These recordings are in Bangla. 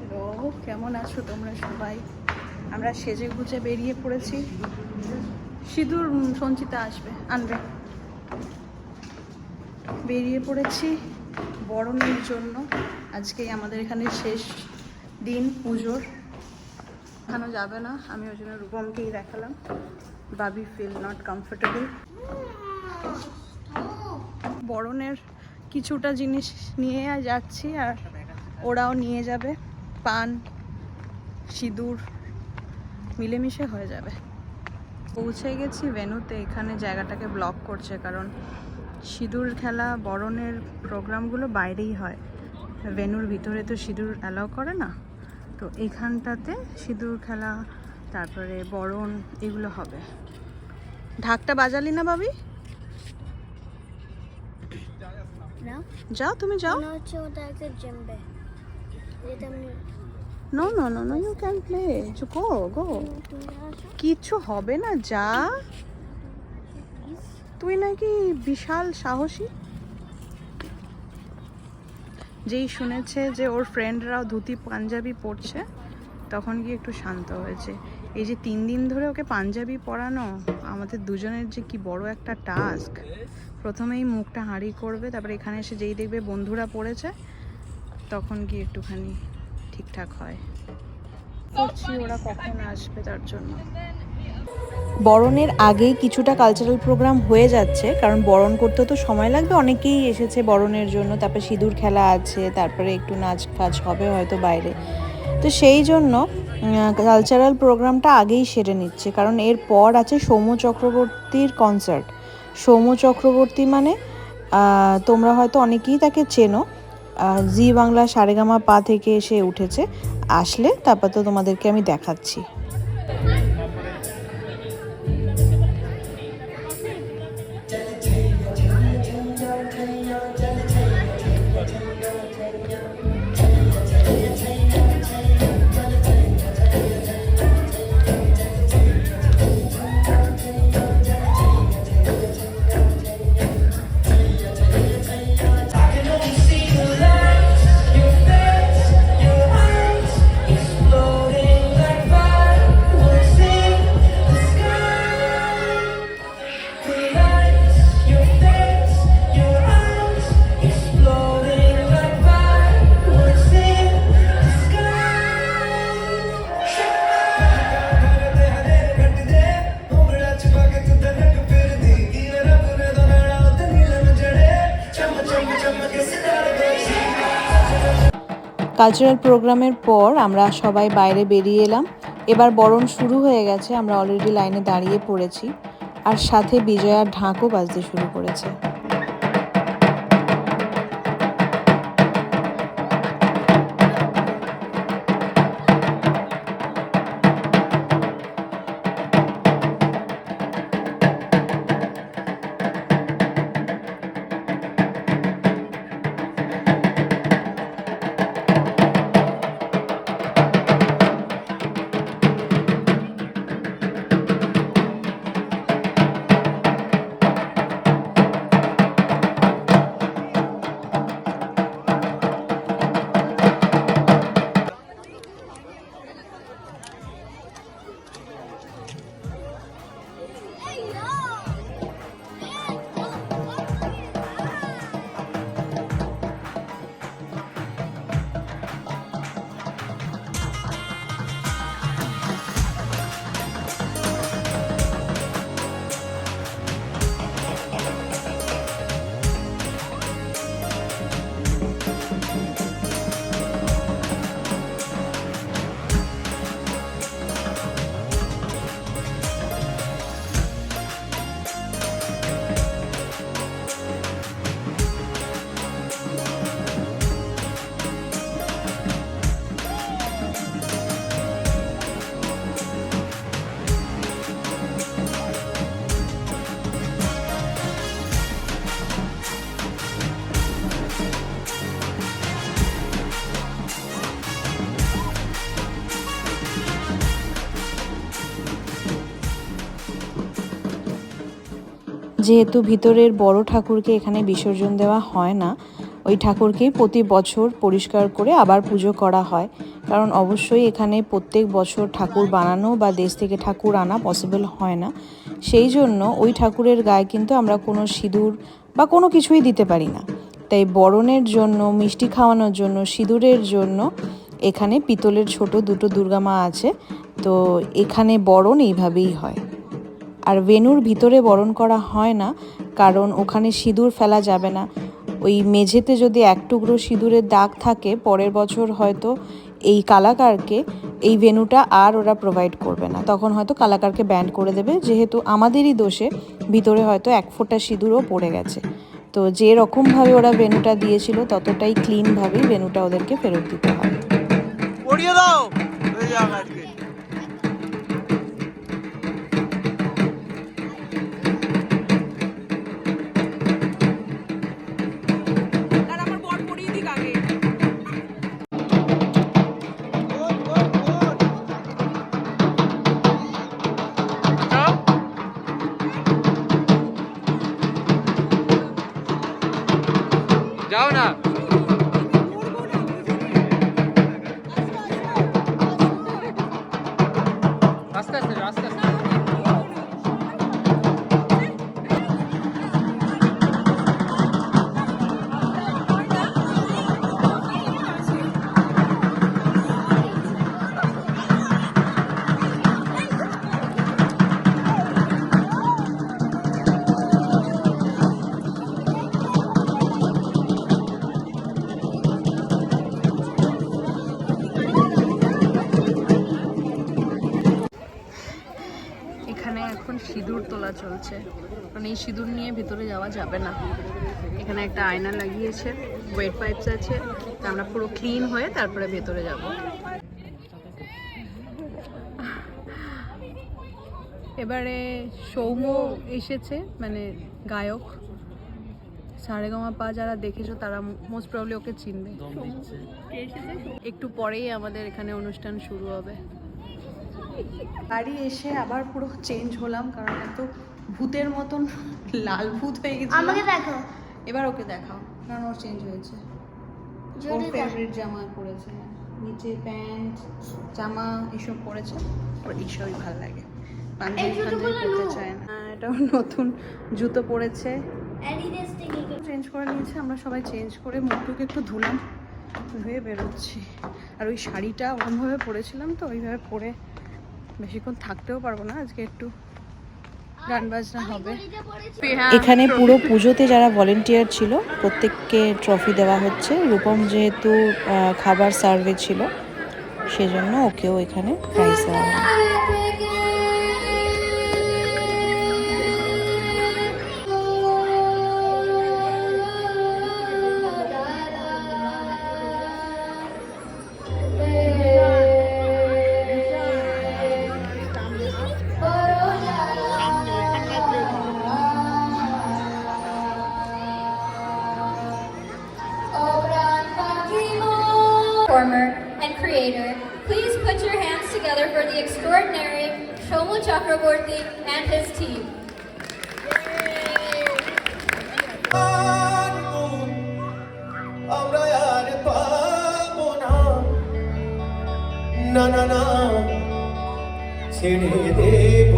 হ্যালো, কেমন আছো তোমরা সবাই? আমরা সেজে গুজে বেরিয়ে পড়েছি। সিঁদুর সঞ্চিতা আসবে, আনবে। বেরিয়ে পড়েছি বরণের জন্য। আজকে আমাদের এখানে শেষ দিন পুজোর। এখানে যাবে না, আমি ওই জন্য রূপমকেই দেখালাম। বাবি ফিল নট কমফোর্টেবল বরণের কিছুটা জিনিস নিয়ে যাচ্ছি আর ওরাও নিয়ে যাবে। পান সিঁদুর মিলেমিশে হয়ে যাবে। পৌঁছে গেছি ভেনুতে এখানে জায়গাটাকে ব্লক করছে কারণ সিঁদুর খেলা বরণের প্রোগ্রামগুলো বাইরেই হয়। ভেনুর ভিতরে তো সিঁদুর অ্যালাউ করে না। তো এখানটাতে সিঁদুর খেলা তারপরে বরণ এগুলো হবে। ঢাকটা বাজালি না বাবি যাও। তুমি যাও। No no no no you can play go go কিচ্ছু হবে না, যা। তুই নাকি বিশাল সাহসী। যেই শুনেছে যে ওর ফ্রেন্ডরাও ধুতি পাঞ্জাবি পরছে, তখন গিয়ে একটু শান্ত হয়েছে। এই যে তিন দিন ধরে ওকে পাঞ্জাবি পরানো, আমাদের দুজনের যে কি বড় একটা টাস্ক প্রথমেই মুখটা হাঁড়ি করবে, তারপরে এখানে এসে যেই দেখবে বন্ধুরা পড়েছে, তখন গিয়ে একটুখানি ঠিকঠাক হয়। করছি ওরা কখন আসবে তার জন্য। বরণের আগেই কিছুটা কালচারাল প্রোগ্রাম হয়ে যাচ্ছে কারণ বরণ করতে তো সময় লাগবে অনেকেই এসেছে বরণের জন্য তারপরে সিঁদুর খেলা আছে তারপরে একটু নাচ ফাচ হবে হয়তো বাইরে। তো সেই জন্য কালচারাল প্রোগ্রামটা আগেই সেরে নিচ্ছে কারণ এর পর আছে সৌম্য চক্রবর্তীর কনসার্ট সৌম্য চক্রবর্তী মানে তোমরা হয়তো অনেকেই তাকে চেনো জি বাংলা সারেগামা পা থেকে এসে উঠেছে। আসলে তারপর তো তোমাদেরকে আমি দেখাচ্ছি। কালচারাল প্রোগ্রামের পর আমরা সবাই বাইরে বেরিয়ে এলাম। এবার বরণ শুরু হয়ে গেছে, আমরা অলরেডি লাইনে দাঁড়িয়ে পড়েছি। আর সাথে বিজয়ার ঢাকও বাজতে শুরু করেছে। যেহেতু ভিতরের বড় ঠাকুরকে এখানে বিসর্জন দেওয়া হয় না, ওই ঠাকুরকেই প্রতি বছর পরিষ্কার করে আবার পুজো করা হয়। কারণ অবশ্যই এখানে প্রত্যেক বছর ঠাকুর বানানো বা দেশ থেকে ঠাকুর আনা পসিবল হয় না। সেই জন্য ওই ঠাকুরের গায়ে কিন্তু আমরা কোনো সিঁদুর বা কোনো কিছুই দিতে পারি না। তাই বরণের জন্য, মিষ্টি খাওয়ানোর জন্য, সিঁদুরের জন্য এখানে পিতলের ছোট দুটো দুর্গা মা আছে। তো এখানে বরণ এইভাবেই হয়। আর ভেনুর ভিতরে বরণ করা হয় না, কারণ ওখানে সিঁদুর ফেলা যাবে না। ওই মেঝেতে যদি এক টুকরো সিঁদুরের দাগ থাকে, পরের বছর হয়তো এই কালাকারকে, এই ভেনুটা আর ওরা প্রোভাইড করবে না। তখন হয়তো কালাকারকে ব্যান্ড করে দেবে, যেহেতু আমাদেরই দোষে ভিতরে হয়তো এক ফোঁটা সিঁদুরও পড়ে গেছে। তো যে রকমভাবে ওরা ভেনুটা দিয়েছিল, ততটাই ক্লিনভাবেই ভেনুটা ওদেরকে ফেরত দিতে হবে। পড়িয়ে দাও। যাও না সিঁদুর নিয়ে ভিতরে যাওয়া যাবে না। এখানে একটা আয়না লাগিয়েছে ওয়েট পাইপস আছে তা আমরা পুরো ক্লিন হয়ে তারপরে ভেতরে যাব। এবারে সৌম্য এসেছে মানে গায়ক। সারেগামা পা যারা দেখেছ তারা মোস্ট প্রবলি ওকে চিনবে। একটু পরেই আমাদের এখানে অনুষ্ঠান শুরু হবে। বাড়ি এসে আবার পুরো চেঞ্জ হলাম কারণ এত ভূতের মতন লাল ভূত হয়ে গেছে আমাকে দেখো এবার ওকে দেখাও। কারণ ওর চেঞ্জ হয়েছে। ওর জোরে ফেভারিট জামা পরেছে। নিচে প্যান্ট জামা এসব পরেছে। ওর এইসবই ভালো লাগে। পাঞ্জাবি পরতে চায় না। হ্যাঁ, এটাও নতুন জুতো পরেছে। চেঞ্জ করে নিয়েছে। আমরা সবাই চেঞ্জ করে মুখটুকে একটু ধুলাম ধুয়ে বেরোচ্ছি। আর ওই শাড়িটা ওরমভাবে পরেছিলাম তো ওইভাবে পরে বেশিক্ষণ থাকতেও পারব না। আজকে একটু এখানে পুরো পুজোতে যারা ভলেন্টিয়ার ছিল, প্রত্যেককে ট্রফি দেওয়া হচ্ছে। রূপম যেহেতু খাবার সার্ভে ছিল, সেজন্য ওকেও এখানে প্রাইজ দেওয়া হয় together for the extraordinary Shomo Chakraborty and his team. আমরা আর পাবো না না না না ছেড়ে দেব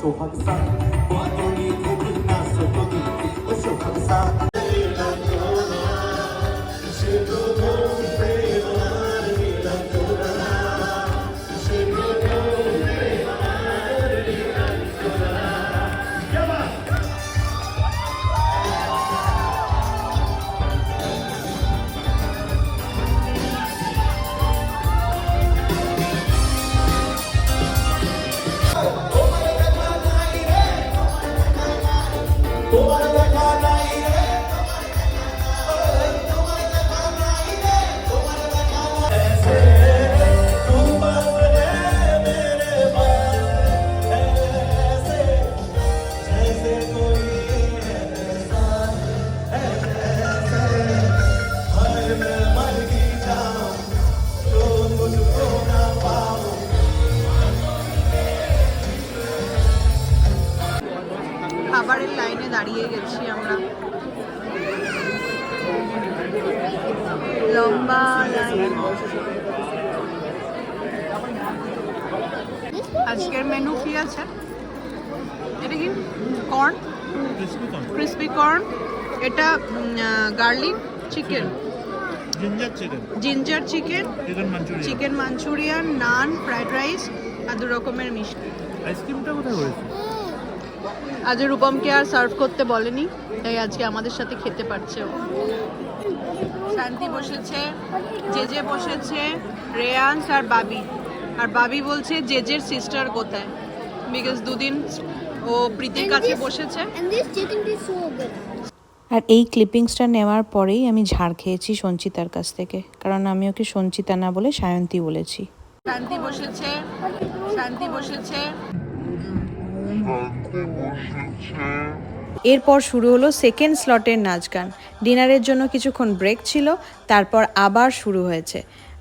说话就算 আজকের মেনু কি আছে? এটা কি? কর্ন ক্রিসপি কর্ন এটা garlic chicken ginger chicken ginger chicken chicken Manchurian chicken Manchurian naan fried rice আর দু রকমের মিষ্টি। আইসক্রিমটা কোথায় হয়েছে আজ রূপমকে আর সার্ভ করতে বলেনি তাই আজকে আমাদের সাথে খেতে পারছে ও। শান্তি বসেছে জেজে বসেছে রেয়ান্স আর বাবি। আর বাবি বলছে জেজের সিস্টার কোথায়? বিকজ দুদিন ও প্রীতির কাছে বসেছে. আর এই ক্লিপিংসটা নেওয়ার পরেই আমি ঝাড় খেয়েছি সঞ্চিতার কাছ থেকে। কারণ আমি ওকে সঞ্চিতা না বলে সায়ন্তী বলেছি। শান্তি বসেছে। শান্তি বসেছে। এরপর শুরু হলো সেকেন্ড স্লটের নাচ গান। ডিনারের জন্য কিছুক্ষণ ব্রেক ছিল তারপর আবার শুরু হয়েছে।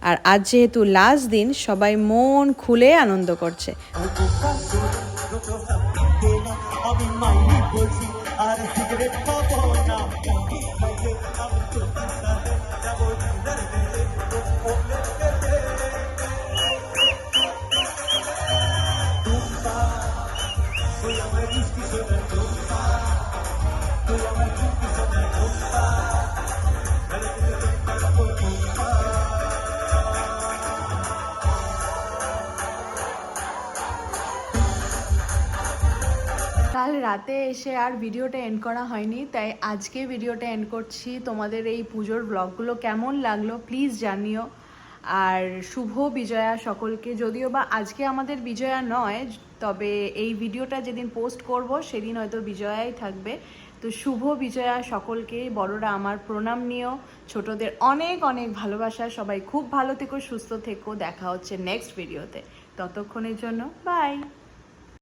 আর আজ যেহেতু লাস্ট দিন সবাই মন খুলে আনন্দ করছে। রাতে এসে আর ভিডিওটা এন্ড করা হয়নি, তাই আজকে ভিডিওটা এন্ড করছি। তোমাদের এই পুজোর ব্লগগুলো কেমন লাগল প্লিজ জানিও। আর শুভ বিজয়া সকলকে, যদিও বা আজকে আমাদের বিজয়া নয়, তবে এই ভিডিওটা যেদিন পোস্ট করব, সেদিন হয়তো বিজয়াই থাকবে। তো শুভ বিজয়া সকলকে, বড়রা আমার প্রণাম নিও। ছোটদের অনেক অনেক ভালোবাসা, সবাই খুব ভালো থেকো, সুস্থ থেকো। দেখা হচ্ছে নেক্সট ভিডিওতে ততক্ষণের জন্য বাই